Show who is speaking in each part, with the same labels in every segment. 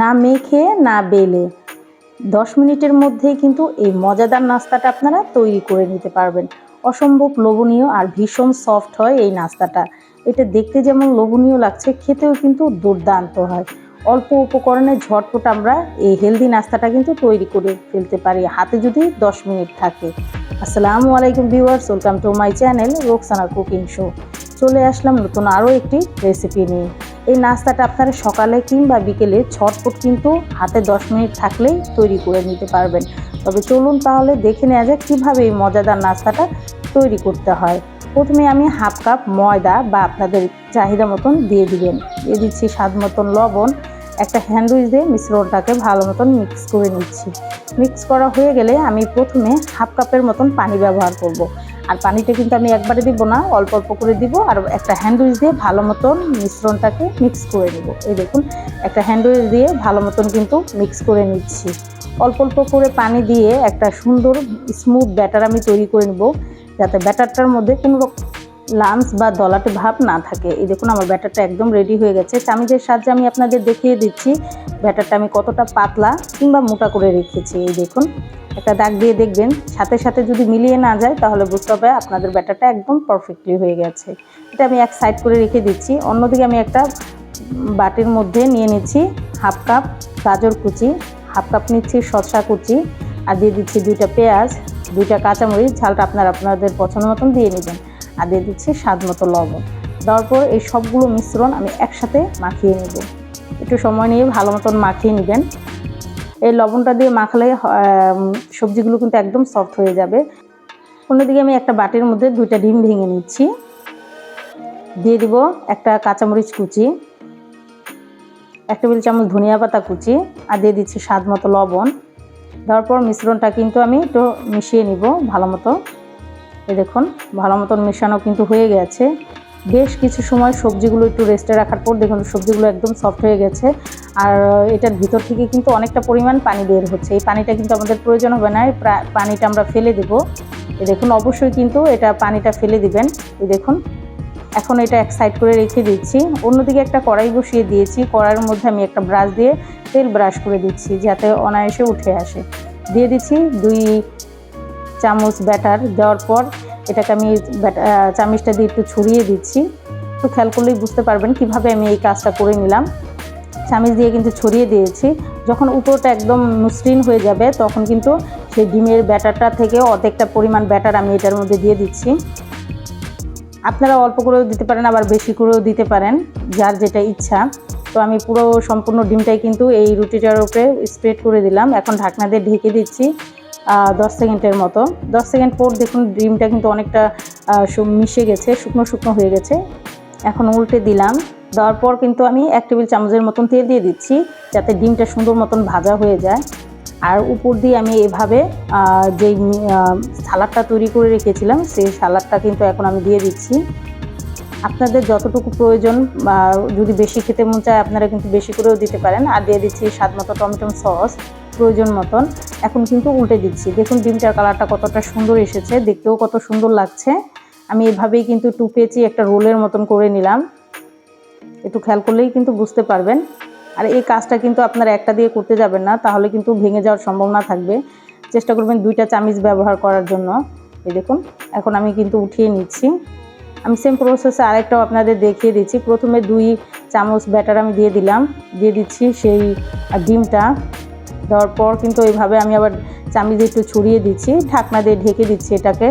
Speaker 1: না মেখে, না বেলে। দশ মিনিটের মধ্যেই কিন্তু এই মজাদার নাস্তাটা আপনারা তৈরি করে নিতে পারবেন। অসম্ভব লোভনীয় আর ভীষণ সফট হয় এই নাস্তাটা। এটা দেখতে যেমন লোভনীয় লাগছে, খেতেও কিন্তু দুর্দান্ত হয়। অল্প উপকরণে ঝটপট আমরা এই হেলদি নাস্তাটা কিন্তু তৈরি করে ফেলতে পারি, হাতে যদি দশ মিনিট থাকে। আসসালামু আলাইকুম viewers, welcome to my channel Roksana cooking show. চলে আসলাম নতুন আরও একটি রেসিপি নিয়ে। এই নাস্তাটা আপনারা সকালে কিংবা বিকেলে ছটপট কিন্তু হাতে দশ মিনিট থাকলেই তৈরি করে নিতে পারবেন। তবে চলুন তাহলে দেখে নেওয়া যাক কীভাবে এই মজাদার নাস্তাটা তৈরি করতে হয়। প্রথমে আমি হাফ কাপ ময়দা বা আপনাদের চাহিদা মতন দিয়ে দিবেন। দিয়ে দিচ্ছি স্বাদ মতন লবণ। একটা হ্যান্ডউইচ দিয়ে মিশ্রণটাকে ভালো মতন মিক্স করে নিচ্ছি। মিক্স করা হয়ে গেলে আমি প্রথমে হাফ কাপের মতন পানি ব্যবহার করব। আর পানিটা কিন্তু আমি একবারে দিব না, অল্প অল্প করে দিব আর একটা হ্যান্ডউইচ দিয়ে ভালো মতন মিশ্রণটাকে মিক্স করে নেব। এই দেখুন, একটা হ্যান্ডউইচ দিয়ে ভালো মতন কিন্তু মিক্স করে নিচ্ছি। অল্প অল্প করে পানি দিয়ে একটা সুন্দর স্মুথ ব্যাটার আমি তৈরি করে নেব, যাতে ব্যাটারটার মধ্যে কোনো লামস বা দলাটে ভাব না থাকে। এই দেখুন, আমার ব্যাটারটা একদম রেডি হয়ে গেছে। চামিচের সাহায্যে আমি আপনাদের দেখিয়ে দিচ্ছি ব্যাটারটা আমি কতটা পাতলা কিংবা মোটা করে রেখেছি। এই দেখুন একটা দাগ দিয়ে দেখবেন। সাথে সাথে যদি মিলিয়ে না যায়, তাহলে বুঝতে হবে আপনাদের ব্যাটারটা একদম পারফেক্টলি হয়ে গেছে। এটা আমি এক সাইড করে রেখে দিচ্ছি। অন্যদিকে আমি একটা বাটির মধ্যে নিয়ে নিচ্ছি হাফ কাপ গাজর কুচি, হাফ কাপ নিচ্ছি শসা কুচি আর দিয়ে দিচ্ছি দুইটা পেঁয়াজ, দুইটা কাঁচামরিচ, ঝালটা আপনার আপনাদের পছন্দ মতন দিয়ে নেবেন। আর দিয়ে দিচ্ছি স্বাদ মতো লবণ। দেওয়ার এই সবগুলো মিশ্রণ আমি একসাথে মাখিয়ে নেব। একটু সময় নিয়ে ভালো মতন মাখিয়ে নেবেন। এই লবণটা দিয়ে মাখালে সবজিগুলো কিন্তু একদম সফট হয়ে যাবে। অন্যদিকে আমি একটা বাটির মধ্যে দুইটা ডিম ভেঙে নিচ্ছি। দিয়ে দিব একটা কাঁচামরিচ কুচি, এক টেবিল চামচ ধনিয়া পাতা কুচি, আর দিয়ে দিচ্ছি স্বাদ মতো লবণ। দেওয়ার পর মিশ্রণটা কিন্তু আমি একটু মিশিয়ে নিব ভালো মতো। এ দেখুন, ভালো মতন মেশানো কিন্তু হয়ে গেছে। বেশ কিছু সময় সবজিগুলো একটু রেস্টে রাখার পর দেখুন সবজিগুলো একদম সফট হয়ে গেছে। আর এটার ভিতর থেকে কিন্তু অনেকটা পরিমাণ পানি বের হচ্ছে। এই পানিটা কিন্তু আমাদের প্রয়োজন হবে না পানিটা আমরা ফেলে দেব। দেখুন, অবশ্যই কিন্তু এটা পানিটা ফেলে দিবেন। এই দেখুন, এখন এটা এক সাইড করে রেখে দিচ্ছি। অন্যদিকে একটা কড়াই বসিয়ে দিয়েছি। কড়াইয়ের মধ্যে আমি একটা ব্রাশ দিয়ে তেল ব্রাশ করে দিচ্ছি, যাতে অনায়াসে উঠে আসে। দিয়ে দিচ্ছি দুই চামচ ব্যাটার দেওয়ার পর এটাকে আমি চামচটা দিয়ে একটু ছড়িয়ে দিচ্ছি। একটু খেয়াল করলেই বুঝতে পারবেন কীভাবে আমি এই কাজটা করে নিলাম। চামিচ দিয়ে কিন্তু ছড়িয়ে দিয়েছি। যখন উপরটা একদম মসৃণ হয়ে যাবে, তখন কিন্তু সেই ডিমের ব্যাটারটা থেকে অর্ধেকটা পরিমাণ ব্যাটার আমি এটার মধ্যে দিয়ে দিচ্ছি। আপনারা অল্প করেও দিতে পারেন, আবার বেশি করেও দিতে পারেন, যার যেটা ইচ্ছা। তো আমি পুরো সম্পূর্ণ ডিমটাই কিন্তু এই রুটিটার উপরে স্প্রেড করে দিলাম। এখন ঢাকনা দিয়ে ঢেকে দিচ্ছি। দশ সেকেন্ডের মতো। দশ সেকেন্ড পর দেখুন ডিমটা কিন্তু অনেকটা মিশে গেছে, শুকনো শুকনো হয়ে গেছে। এখন উল্টে দিলাম। দেওয়ার পর কিন্তু আমি এক টেবিল চামচের মতন তেল দিয়ে দিচ্ছি, যাতে ডিমটা সুন্দর মতন ভাজা হয়ে যায়। আর উপর দিয়ে আমি এভাবে যেই সালাডটা তৈরি করে রেখেছিলাম, সেই সালাডটা কিন্তু এখন আমি দিয়ে দিচ্ছি। আপনাদের যতটুকু প্রয়োজন যদি বেশি খেতে মন চায়, আপনারা কিন্তু বেশি করেও দিতে পারেন। আর দিয়ে দিচ্ছি স্বাদ মতো টমেটো সস। প্রয়োজন মতন। এখন কিন্তু উল্টে দিচ্ছি। দেখুন ডিমটার কালারটা কতটা সুন্দর এসেছে। দেখতেও কত সুন্দর লাগছে। আমি এভাবেই কিন্তু টু পেঁচি একটা রোলের মতন করে নিলাম। একটু খেয়াল করলেই কিন্তু বুঝতে পারবেন। আর এই কাজটা কিন্তু আপনারা একটা দিয়ে করতে যাবেন না, তাহলে কিন্তু ভেঙে যাওয়ার সম্ভাবনা থাকবে। চেষ্টা করবেন দুইটা চামিচ ব্যবহার করার জন্য। এই দেখুন, এখন আমি কিন্তু উঠিয়ে নিচ্ছি। আমি সেম প্রসেসে আরেকটাও আপনাদের দেখিয়ে দিচ্ছি। প্রথমে দুই চামচ ব্যাটার আমি দিয়ে দিলাম। দিয়ে দিচ্ছি সেই ডিমটা। দেওয়ার পর কিন্তু এইভাবে আমি আবার চামিচ একটু ছড়িয়ে দিচ্ছি, ঢাকনা দিয়ে ঢেকে দিচ্ছি এটাকে।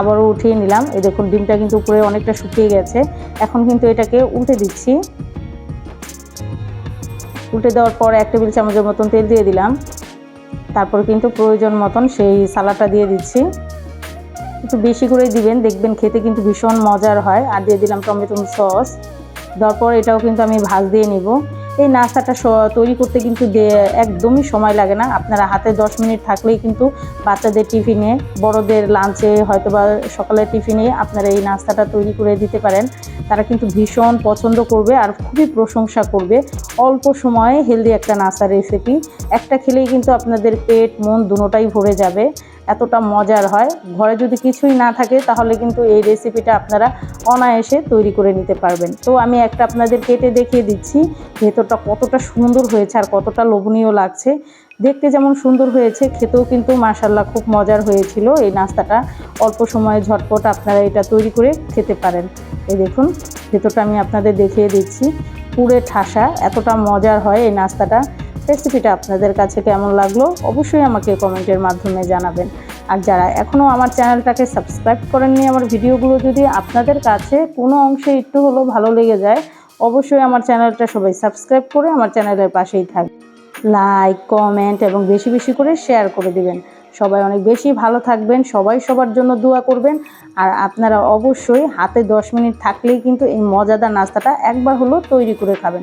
Speaker 1: আবারও উঠিয়ে নিলাম। এই দেখুন, ডিমটা কিন্তু উপরে অনেকটা শুকিয়ে গেছে। এখন কিন্তু এটাকে উল্টে দিচ্ছি। উল্টে দেওয়ার পর এক টেবিল চামচের মতন তেল দিয়ে দিলাম। তারপর কিন্তু প্রয়োজন মতন সেই সালাডটা দিয়ে দিচ্ছি। একটু বেশি করে দিবেন, দেখবেন খেতে কিন্তু ভীষণ মজার হয়। আর দিয়ে দিলাম টমেটো সস। দেওয়ার পর এটাও কিন্তু আমি ভাজ দিয়ে নিব। এই নাস্তাটা তৈরি করতে কিন্তু একদমই সময় লাগে না। আপনারা হাতে দশ মিনিট থাকলেই কিন্তু বাচ্চাদের টিফিনে, বড়দের লাঞ্চে হয়তো বা সকালের টিফিনে আপনারা এই নাস্তাটা তৈরি করে দিতে পারেন। তারা কিন্তু ভীষণ পছন্দ করবে আর খুবই প্রশংসা করবে। অল্প সময়ে হেলদি একটা নাস্তার রেসিপি একটা খেলেই কিন্তু আপনাদের পেট, মন দুটোটাই ভরে যাবে। এতটা মজার হয়। ঘরে যদি কিছুই না থাকে, তাহলে কিন্তু এই রেসিপিটা আপনারা অনায়াসে তৈরি করে নিতে পারবেন। তো আমি একটা আপনাদের কেটে দেখিয়ে দিচ্ছি, ভেতরটা কতটা সুন্দর হয়েছে আর কতটা লোভনীয় লাগছে। দেখতে যেমন সুন্দর হয়েছে, খেতেও কিন্তু মাসাল্লাহ খুব মজার হয়েছিল। এই নাস্তাটা অল্প সময়ে ঝটপট আপনারা এটা তৈরি করে খেতে পারেন। এই দেখুন, ভেতরটা আমি আপনাদের দেখিয়ে দিচ্ছি। পুরে ঠাসা, এতটা মজার হয় এই নাস্তাটা। রেসিপিটা আপনাদের কাছে কেমন লাগল অবশ্যই আমাকে কমেন্টের মাধ্যমে জানাবেন। আর যারা এখনও আমার চ্যানেলটাকে সাবস্ক্রাইব করেননি আমার ভিডিওগুলো যদি আপনাদের কাছে কোনো অংশে একটু হলেও ভালো লেগে যায়, অবশ্যই আমার চ্যানেলটা সবাই সাবস্ক্রাইব করে আমার চ্যানেলের পাশেই থাকবে লাইক, কমেন্ট এবং বেশি বেশি করে শেয়ার করে দিবেন। সবাই অনেক বেশি ভালো থাকবেন, সবাই সবার জন্য দোয়া করবেন। আর আপনারা অবশ্যই হাতে দশ মিনিট থাকলেই কিন্তু এই মজাদার নাস্তাটা একবার হলেও তৈরি করে খাবেন।